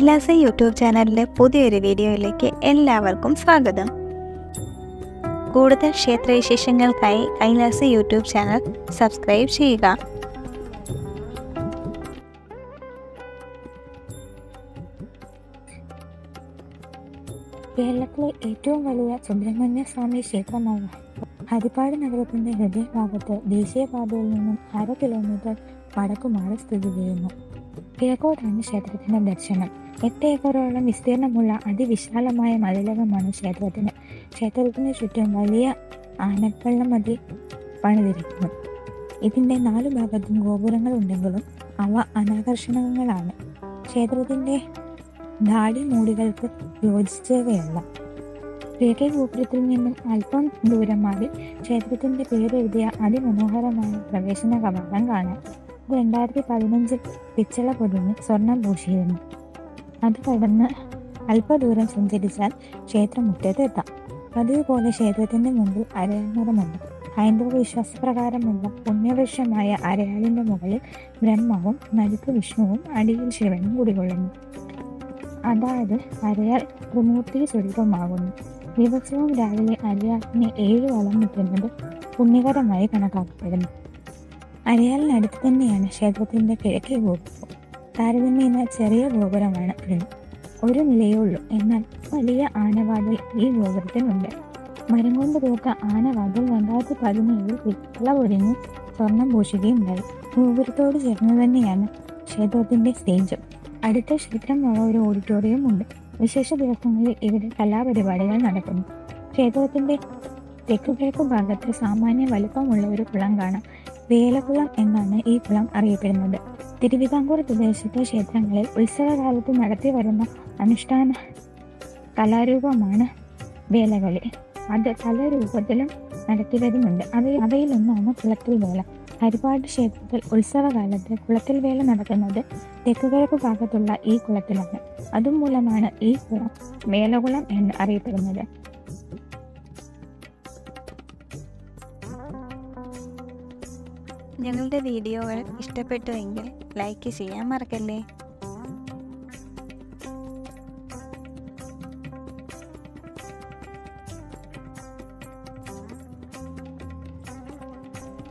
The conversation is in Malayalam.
കൈലാസ യൂട്യൂബ് ചാനലിലെ പുതിയൊരു വീഡിയോയിലേക്ക് എല്ലാവർക്കും സ്വാഗതം. കൂടുതൽ ക്ഷേത്രവിശേഷങ്ങൾക്കായി കൈലാസ യൂട്യൂബ് ചാനൽ സബ്സ്ക്രൈബ് ചെയ്യുക. കേരളത്തിലെ ഏറ്റവും വലിയ സുബ്രഹ്മണ്യ സ്വാമി ക്ഷേത്രമായ ഹരിപ്പാട് നഗരത്തിന്റെ ഹൃദയഭാഗത്ത് ദേശീയപാതയിൽ നിന്നും അര കിലോമീറ്റർ വടക്കുമാറി സ്ഥിതി ചെയ്യുന്നു. കിഴക്കോട്ടാണ് ക്ഷേത്രത്തിന്റെ ദർശനം. എട്ട് ഏക്കറോളം വിസ്തീർണമുള്ള അതിവിശാലമായ മതിലകമാണ് ക്ഷേത്രത്തിന്. ക്ഷേത്രത്തിന് ചുറ്റും വലിയ ആനക്കള്ള മതി പണിതിരിക്കുന്നു. ഇതിന്റെ നാലു ഭാഗത്തും ഗോപുരങ്ങൾ ഉണ്ടെങ്കിലും അവ അനാകർഷണങ്ങളാണ് ക്ഷേത്രത്തിന്റെ ധാടി മൂടികൾക്ക് യോജിച്ചവയല്ല. കിഴക്കേ ഗോപുരത്തിൽ നിന്നും അല്പം ദൂരം മാറി ക്ഷേത്രത്തിന്റെ പേരെഴുതിയ അതിമനോഹരമായ പ്രവേശന കവാടം കാണാം. ഇത് രണ്ടായിരത്തി പതിനഞ്ചിൽ പിച്ചള പൊതിഞ്ഞ് സ്വർണം പൂശിയിരുന്നു. അത് കടന്ന് അല്പദൂരം സഞ്ചരിച്ചാൽ ക്ഷേത്രമുറ്റത്ത് എത്താം പതിവ് പോലെ ക്ഷേത്രത്തിന്റെ മുമ്പിൽ അരയാൽമരമുണ്ട് ഹൈന്ദവ വിശ്വാസപ്രകാരമുള്ള പുണ്യവൃക്ഷമായ അരയാളിന്റെ മുകളിൽ ബ്രഹ്മവും നടുക്ക് വിഷ്ണുവും അടിയിൽ ശിവനും കുടികൊള്ളുന്നു. അതായത് അരയാൽ ത്രിമൂർത്തി സ്വരൂപമാകുന്നു. ദിവസവും രാവിലെ അരയാലിനെ ഏഴ് വളം നിൽക്കുന്നത് പുണ്യകരമായി കണക്കാക്കപ്പെടുന്നു. അരിയാലിനടുത്ത് തന്നെയാണ് ക്ഷേത്രത്തിന്റെ കിഴക്കേ ഗോപുരം. താരതമ്യേന ചെറിയ ഗോപുരമാണ് ഇതിന് ഒരു നിലയേ ഉള്ളൂ. എന്നാൽ വലിയ ആനവാതിൽ ഈ ഗോപുരത്തിനുണ്ട്. മരം കൊണ്ട് തീർത്ത ആനവാതിൽ രണ്ടായിരത്തി പതിനേഴിൽ വിള പൊരിഞ്ഞ് സ്വർണം പൂശുകയുണ്ടായി. ഗോപുരത്തോട് ചേർന്ന് തന്നെയാണ് ക്ഷേത്രത്തിന്റെ സ്റ്റേജും. അടുത്ത ക്ഷേത്രമുള്ള ഒരു ഓഡിറ്റോറിയം ഉണ്ട് വിശേഷ ദിവസങ്ങളിൽ ഇവിടെ കലാപരിപാടികൾ നടക്കുന്നു. ക്ഷേത്രത്തിന്റെ തെക്കുകിഴക്കു ഭാഗത്ത് സാമാന്യ വലുപ്പമുള്ള ഒരു കുളം കാണാം. വേലകുളം എന്നാണ് ഈ കുളം അറിയപ്പെടുന്നത്. തിരുവിതാംകൂർ പ്രദേശത്തെ ക്ഷേത്രങ്ങളിൽ ഉത്സവകാലത്ത് നടത്തി വരുന്ന അനുഷ്ഠാന കലാരൂപമാണ് വേലകളി. അത് പല രൂപത്തിലും നടത്തി വരുന്നുണ്ട് അവയിൽ അവയിലൊന്നാണ് കുളത്തിൽ വേല. ഹരിപ്പാട് ക്ഷേത്രത്തിൽ ഉത്സവകാലത്ത് കുളത്തിൽ വേല നടക്കുന്നത് തെക്കുകിഴക്ക് ഭാഗത്തുള്ള ഈ കുളത്തിലാണ്. അതുമൂലമാണ് ഈ കുളം മേലകുളം എന്ന് അറിയപ്പെടുന്നത്. ഞങ്ങളുടെ വീഡിയോകൾ ഇഷ്ടപ്പെട്ടുവെങ്കിൽ ലൈക്ക് ചെയ്യാൻ മറക്കല്ലേ?